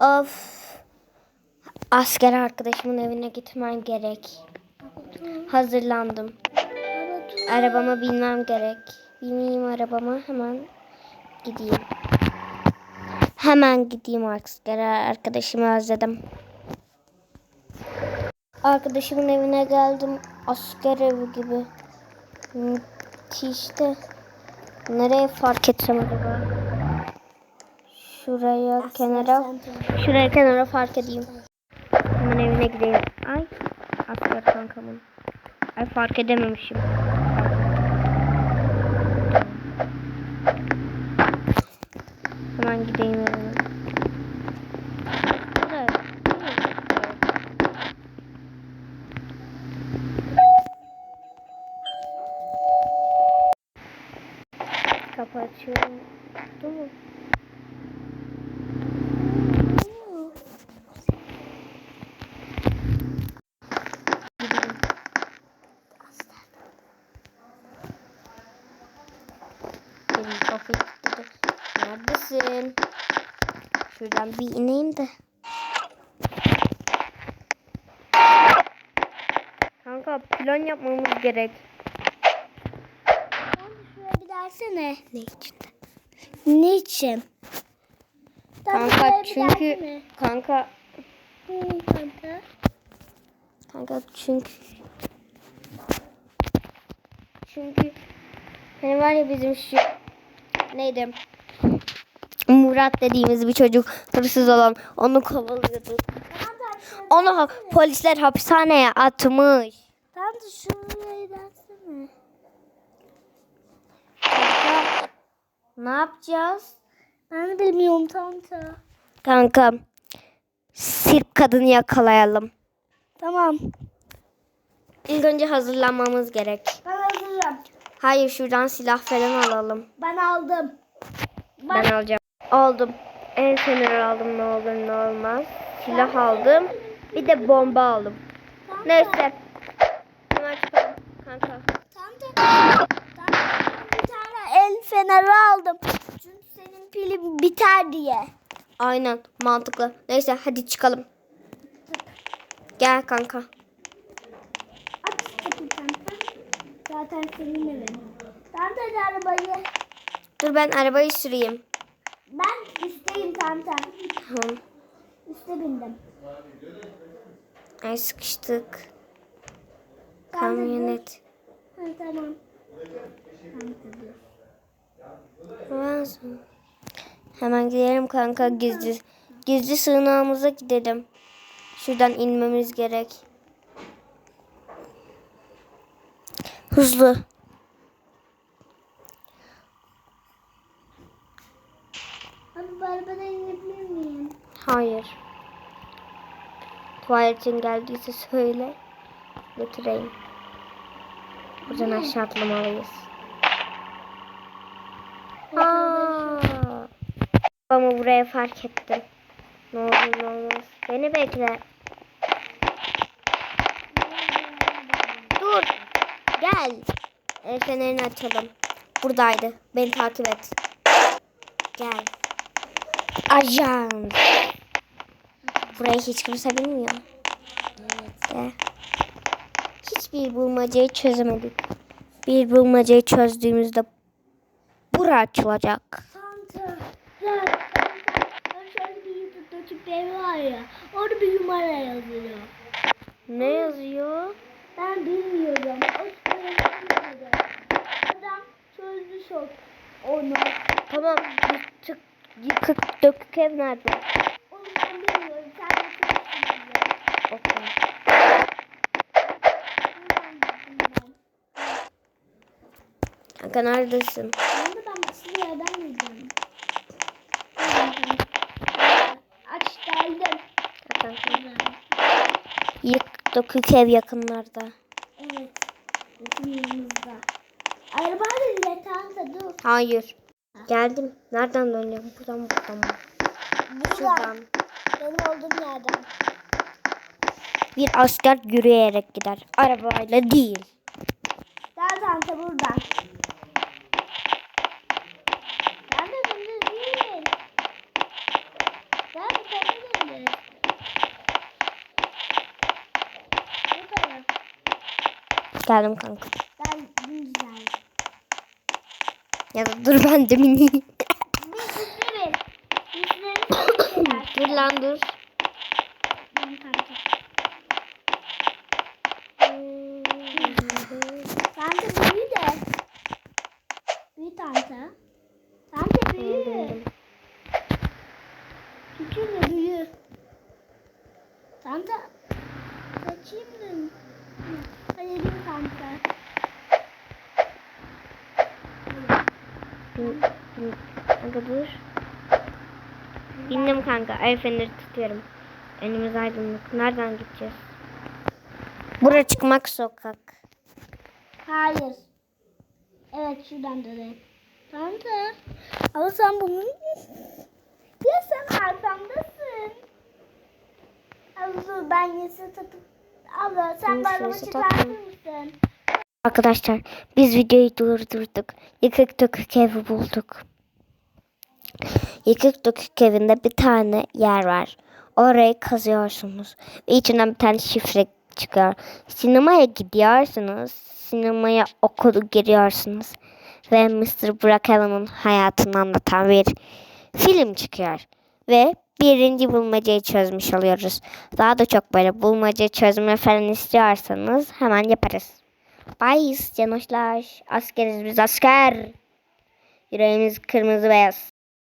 Of. Asker arkadaşımın evine gitmem gerek. Hazırlandım. Arabama binmem gerek. Bineyim arabama hemen gideyim. Hemen gideyim asker arkadaşımı özledim. Arkadaşımın evine geldim. Asker evi gibi. Müthişti. Nereye fark etsem acaba? Şuraya kenara. Şuraya kenara fark edeyim. Hemen evine gideyim. Ay. Asker kankamın. Ay fark edememişim. Hemen gideyim evine. Kapı açıyorum. Değil mi? Gidelim. Benim kapıyı kilitledi. Neredesin? Şuradan bir ineyim de. Kanka plan yapmamız gerek. Şuraya bir dersene. Ne için? Ne için? Kanka çünkü kanka kanka. kanka çünkü çünkü hani var ya bizim şu neydi? Murat dediğimiz bir çocuk hırsız olan onu kovalıyordu. Onu ha- polisler hapishaneye atmış. Tamam da dersene. Kanka, ne yapacağız? Ben de bilmiyorum tanta. Kanka sirp kadını yakalayalım. Tamam. İlk önce hazırlanmamız gerek. Ben hazırım. Hayır şuradan silah falan alalım. Ben aldım. Ben alacağım. Aldım. El feneri aldım ne olur ne olmaz. Silah aldım. Bir de bomba aldım. Neyse. Hemen çıkalım kanka. Tanta bir tane el feneri aldım. Çünkü senin pilin biter diye. Aynen mantıklı. Neyse hadi çıkalım. Gel kanka. Aç tanta. Zaten senin evin. Tanta da arabayı. Dur ben arabayı süreyim. Ben üstteyim tanta. Tamam. Üste bindim. Ay sıkıştık. Kamyonet. Ha, tamam. Lazım. Hemen gidelim kanka gizli. Gizli sığınağımıza gidelim. Şuradan inmemiz gerek. Hızlı. Arabadan inebilir miyim? Hayır. Tuvaletin geldiyse söyle. Götüreyim. Buradan aşağı atlamalıyız. Aa. Babamı buraya fark ettim. Ne olur ne olmaz. Beni bekle. Dur. Gel. El fenerini açalım. Buradaydı. Beni takip et. Gel. Ajan. Burayı hiç kimse bilmiyor. Evet. Hiçbir bulmacayı çözemedik. Bir bulmacayı çözdüğümüzde bura açılacak. Şöyle bir evi var ya. Orada bir numara yazıyor. Ne yazıyor? Ben bilmiyorum. O söylemiyordu. Adam çözdü çok onu. Tamam. Yıkık, yıkık dökük ev nerede? Onu ben bilmiyorum. Sen de çözdün. Okey. Kanka neredesin? Ben başka yerden. Aç geldim. Kanka. Yık dökük ev yakınlarda. Evet. Bizim yanımızda. Araba da tanta dur. Hayır. Geldim. Nereden döneceğim? Buradan buradan. Buradan. Şuradan. Benim olduğum yerden. Bir asker yürüyerek gider. Arabayla değil. Nereden de buradan. Nerede dümdüz değil. Geldim kanka. Ya da dur ben de süsler. dur lan dur. Kanka dur. Bindim kanka. El feneri tutuyorum. Önümüz aydınlık. Nereden gideceğiz? Bura çıkmak sokak. Hayır. Evet şuradan dönelim. Tante. Ama sen bunu... Ya sen arkamdasın. Abla ben yesi tutup... Abla sen bana çıkartır mısın? Arkadaşlar biz videoyu durdurduk. Yıkık dökük evi bulduk. Yıkık dökük evinde bir tane yer var. Orayı kazıyorsunuz. Ve içinden bir tane şifre çıkıyor. Sinemaya gidiyorsunuz. Sinemaya okulu giriyorsunuz. Ve Mr. Brookhaven'ın hayatını anlatan bir film çıkıyor. Ve birinci bulmacayı çözmüş oluyoruz. Daha da çok böyle bulmaca çözme falan istiyorsanız hemen yaparız. Bayız canoşlar. Askeriz biz asker. Yüreğimiz kırmızı beyaz.